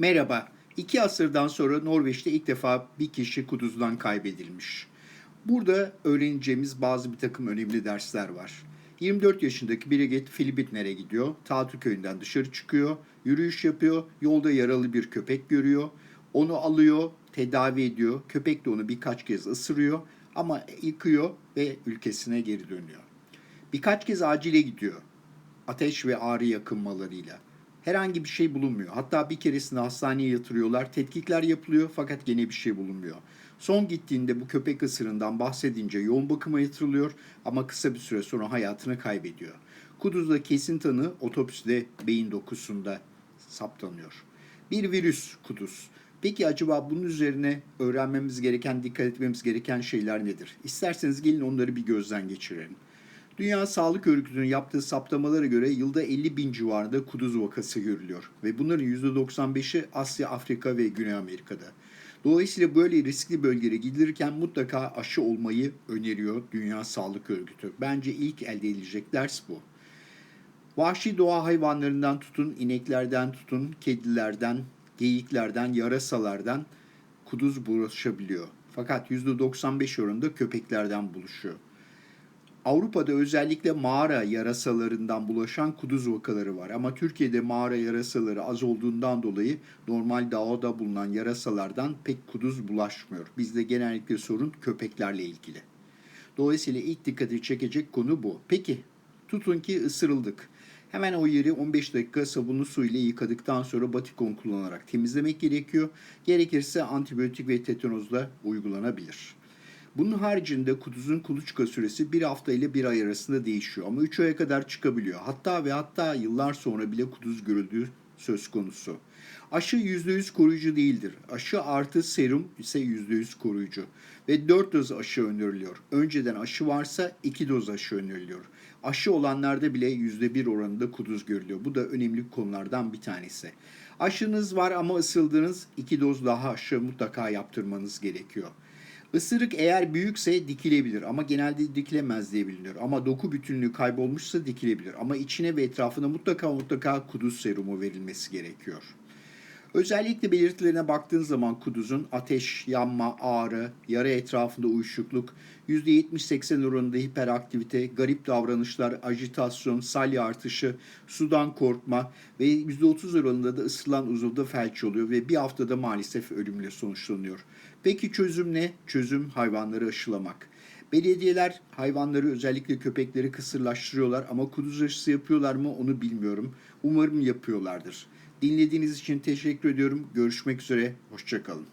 Merhaba. İki asırdan sonra Norveç'te ilk defa bir kişi kuduzdan kaybedilmiş. Burada öğreneceğimiz bazı bir takım önemli dersler var. 24 yaşındaki Birgit Filibitner'e gidiyor. Tatil köyünden dışarı çıkıyor. Yürüyüş yapıyor. Yolda yaralı bir köpek görüyor. Onu alıyor, tedavi ediyor. Köpek de onu birkaç kez ısırıyor ama yıkıyor ve ülkesine geri dönüyor. Birkaç kez acile gidiyor. Ateş ve ağrı yakınmalarıyla. Herhangi bir şey bulunmuyor. Hatta bir keresinde hastaneye yatırıyorlar. Tetkikler yapılıyor fakat gene bir şey bulunmuyor. Son gittiğinde bu köpek ısırından bahsedince yoğun bakıma yatırılıyor ama kısa bir süre sonra hayatını kaybediyor. Kuduz'da kesin tanı otopside beyin dokusunda saptanıyor. Bir virüs kuduz. Peki acaba bunun üzerine öğrenmemiz gereken, dikkat etmemiz gereken şeyler nedir? İsterseniz gelin onları bir gözden geçirelim. Dünya Sağlık Örgütü'nün yaptığı saptamalara göre yılda 50 bin civarında kuduz vakası görülüyor. Ve bunların %95'i Asya, Afrika ve Güney Amerika'da. Dolayısıyla böyle riskli bölgelere gidilirken mutlaka aşı olmayı öneriyor Dünya Sağlık Örgütü. Bence ilk elde edilecek ders bu. Vahşi doğa hayvanlarından tutun, ineklerden tutun, kedilerden, geyiklerden, yarasalardan kuduz bulaşabiliyor. Fakat %95 oranında köpeklerden buluşuyor. Avrupa'da özellikle mağara yarasalarından bulaşan kuduz vakaları var. Ama Türkiye'de mağara yarasaları az olduğundan dolayı normal dağda bulunan yarasalardan pek kuduz bulaşmıyor. Bizde genellikle sorun köpeklerle ilgili. Dolayısıyla ilk dikkati çekecek konu bu. Peki tutun ki ısırıldık. Hemen o yeri 15 dakika sabunlu su ile yıkadıktan sonra batikon kullanarak temizlemek gerekiyor. Gerekirse antibiyotik ve tetanozla uygulanabilir. Bunun haricinde kuduzun kuluçka süresi bir hafta ile bir ay arasında değişiyor ama 3 aya kadar çıkabiliyor. Hatta ve hatta yıllar sonra bile kuduz görüldüğü söz konusu. Aşı %100 koruyucu değildir. Aşı artı serum ise %100 koruyucu. Ve 4 doz aşı öneriliyor. Önceden aşı varsa 2 doz aşı öneriliyor. Aşı olanlarda bile %1 oranında kuduz görülüyor. Bu da önemli konulardan bir tanesi. Aşınız var ama ısıldınız 2 doz daha aşı mutlaka yaptırmanız gerekiyor. Isırık eğer büyükse dikilebilir ama genelde dikilemez diye biliniyor. Ama doku bütünlüğü kaybolmuşsa dikilebilir. Ama içine ve etrafına mutlaka mutlaka kuduz serumu verilmesi gerekiyor. Özellikle belirtilerine baktığın zaman kuduzun ateş, yanma, ağrı, yara etrafında uyuşukluk, %70-80 oranında hiperaktivite, garip davranışlar, ajitasyon, salya artışı, sudan korkma ve %30 oranında da ısırılan uzuvda felç oluyor ve bir haftada maalesef ölümle sonuçlanıyor. Peki çözüm ne? Çözüm hayvanları aşılamak. Belediyeler hayvanları özellikle köpekleri kısırlaştırıyorlar ama kuduz aşısı yapıyorlar mı onu bilmiyorum. Umarım yapıyorlardır. Dinlediğiniz için teşekkür ediyorum. Görüşmek üzere. Hoşçakalın.